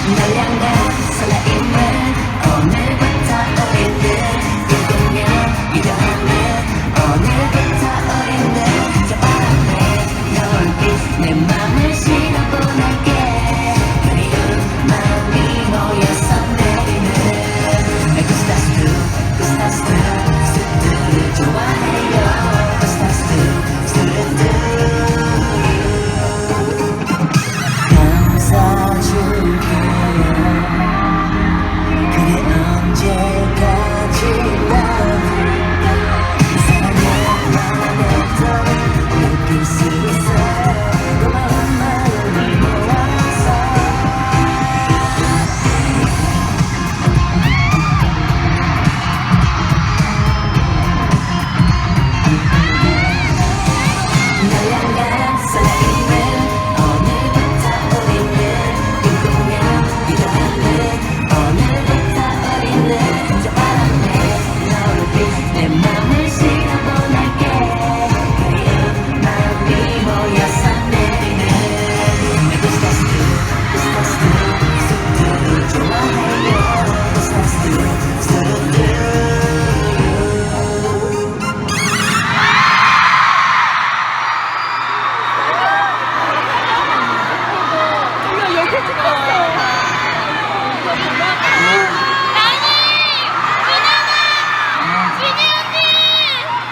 Malangang sa laing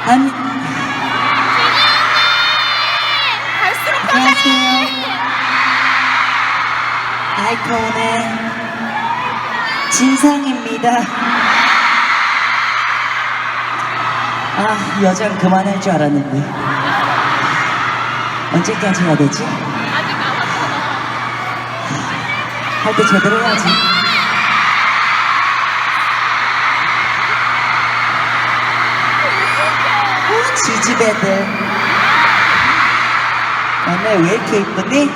아니 안녕하세요. 아이콘의 진상입니다. 아, 여장 그만할 줄 알았는데. 언제까지 해야 되지? 할 때 제대로 해야지. 지지배들. 오늘 왜 이렇게 이쁘니?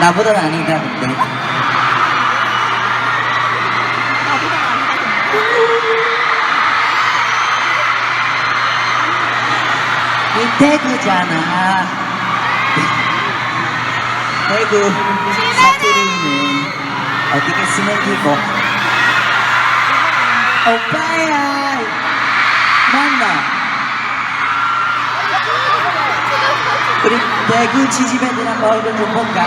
나보단 아니다, 근데. 나보다 아니다. 이 대구잖아. 대구 사투리는 어떻게 쓰는 기고? 오빠야, 우리 대구 지지배들 한번 얼굴 좀 볼까?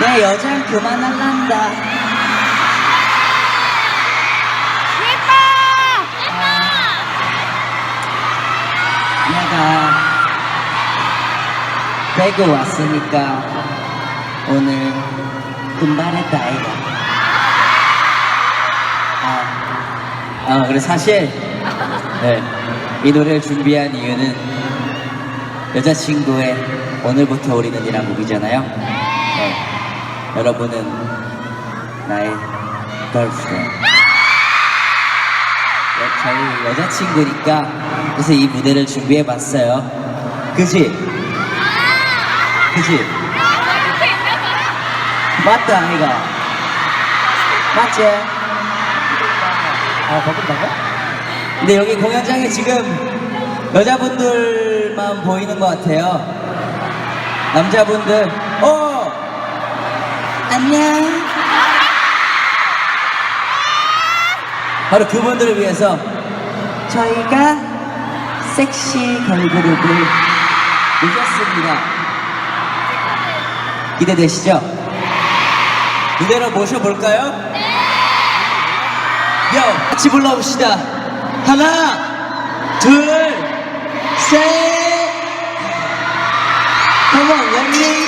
내 여장 그만할란다. 예뻐! 내가 대구 왔으니까 오늘 금발했다 아이가 아, 아 그래 사실 네, 이 노래를 준비한 이유는 여자친구의 오늘부터 우리는 이란 곡이잖아요 네, 여러분은 나의 girlfriend 네, 저희 여자친구니까 그래서 이 무대를 준비해봤어요. 그지? 그지? 맞다, 아이가. 맞지? 아, 바꾼다고? 근데 여기 공연장에 지금 여자분들만 보이는 것 같아요. 남자분들, 어! 안녕. 바로 그분들을 위해서 저희가 섹시 걸그룹을 모셨습니다. 기대되시죠? 무대로 모셔볼까요? 요! 같이 불러봅시다. 하나, 둘, 셋! Come on, ready? 나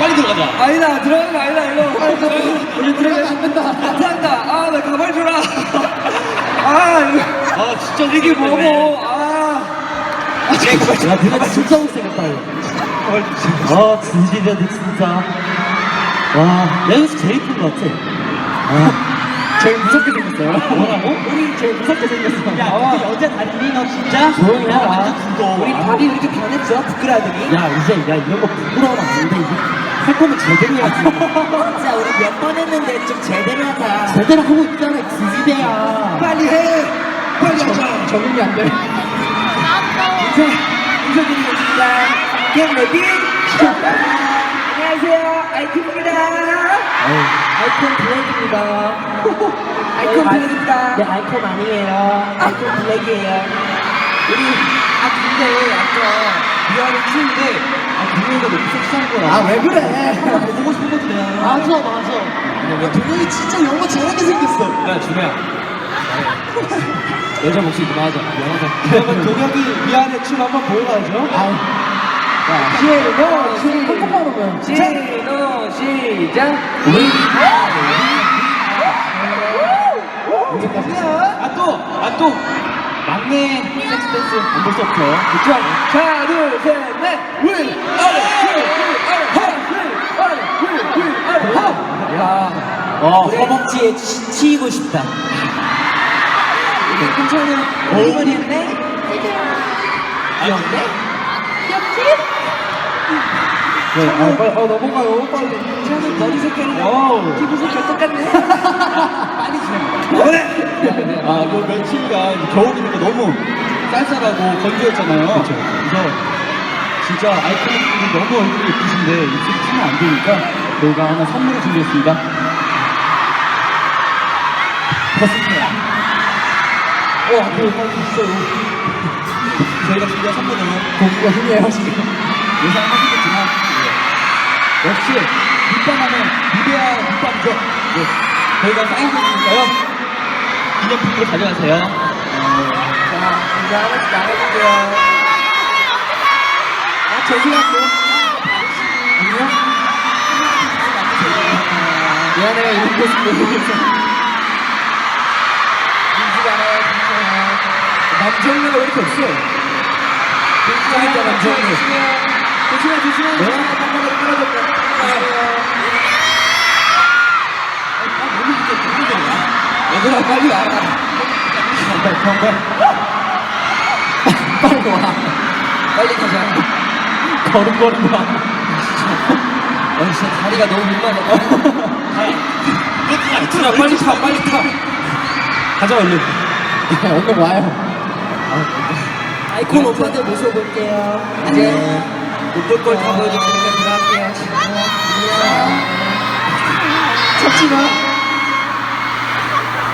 빨리 들어가자. 아니다 들어가는 거 아니다 이거. 우리 들어가면 안 된다. 못한다. 아나 가발 줘라. 아 이거. 아, 진짜 이게 뭐고? 아. 야, 내가 진짜 못생겼다, 이거. 아, 진실이야, 진짜. 와, 내가 여기서 제일 이쁜 것 같아. 아. 제일 무섭게 생겼어요. 뭐라고? 우리 제일 무섭게 생겼어. 야, 아. 근데 여자 다리 너 진짜? 조용히 해라. 완전 굳어. 우리 밥이 이렇게 변했죠 부끄러더니 야, 이제, 야, 이런 거 부끄러워하면 안 돼. 할 거면 제대로 해야지. 진짜 우리 몇 번 했는데 좀 제대로 하자 제대로 하고 있잖아, 지지대야. 빨리 해 빨리 하자 적응이 안 돼. 나도. 인사 인사드리겠습니다 겟 레디 안 아이콘입니다. 아이콘 블랙입니다. 아이콘 블랙입니다. 네, 아이콘 아니에요. 아이콘 블랙이에요. 우리 아 근데 아까 미아를 키우는데 아 동영이가 너무 섹시한 거야. 아, 왜 그래? 보고 싶은 거지 내가 맞아, 맞아. 야 동영이 진짜 영어 잘하게 생겼어. 야 준호야. 여자 목소리 그만하자. 미안하다. 그러면 동혁이 미안해. 춤 한번 보여가야죠 자 시노 시 한국만 오면. 시노 시작 우리 아또 아 또 막내 섹스 댄스 안볼 수 없죠 그쵸 하나 둘 셋넷 위 아래 위 아래 하위 아래 위 아래 야 어, 허벅지에 치, 치이고 싶다 괜찮아 귀엽네 귀엽지? 네, 아, 빨리, 어, 넘어가요, 빨리. 저는 머리 색깔이랑 와우. 피부 색깔 똑같네 빨리 좀 아, 그 며칠간 겨울이니까 너무 쌀쌀하고 건조했잖아요. 그래서 진짜 아이콘분이 너무 얼굴이 예쁘신데 입술이 치면 안 되니까 저희가 하나 선물을 준비했습니다. 벗습니다. 와, 그거 있어요. 저희가 준비한 선물은 고기가 힘이에요, 지금. 예상하시겠지만, 네. 역시 밑반하면 위대한 밑반이죠. 네. 저희가 사인해드리니까요. 기념품으로 가져가세요. 자 이제 하나씩 나눠줄게요 아 저기랑도 안녕 미안해요 이런 모습 보여줘서 남정래가 왜 이렇게 없어 민지가 있다 남정래 조심해 조심해. 네? 깜깜하게 끊어졌다. 얘들아 빨리 와라. 빨리 와. 빨리 가자. 걸음걸음 와. 아 진짜 다리가 너무 민망해. 얘들아, 빨리 타, 빨리 타. 가자, 얼른. 얼른 와요. 아 이콘 오빠들 모셔 볼게요. 이제 못볼 걸다 보여줄 테니까 들어갈게요. 안녕. 찾지 마